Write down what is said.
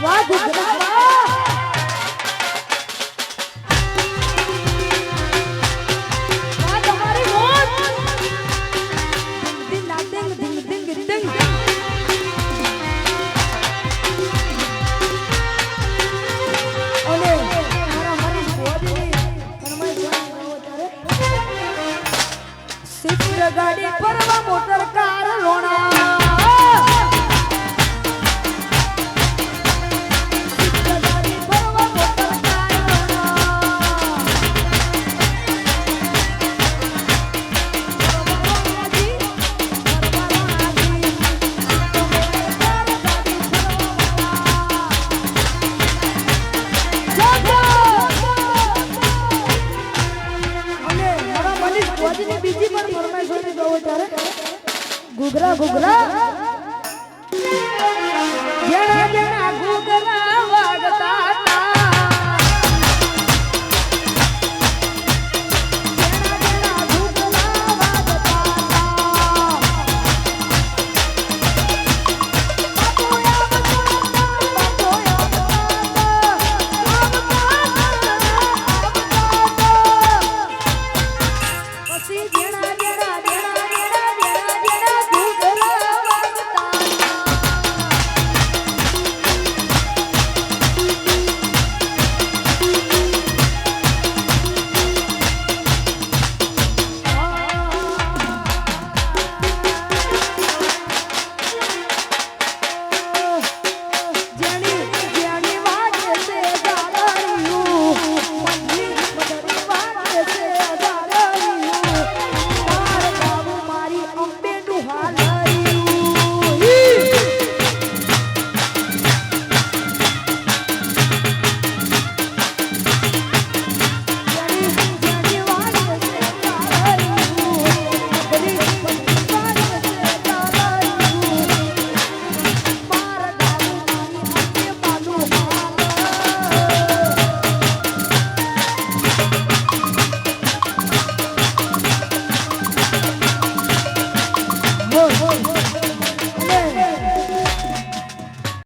Why did you ગુગરા ગુગરા. Jena Jena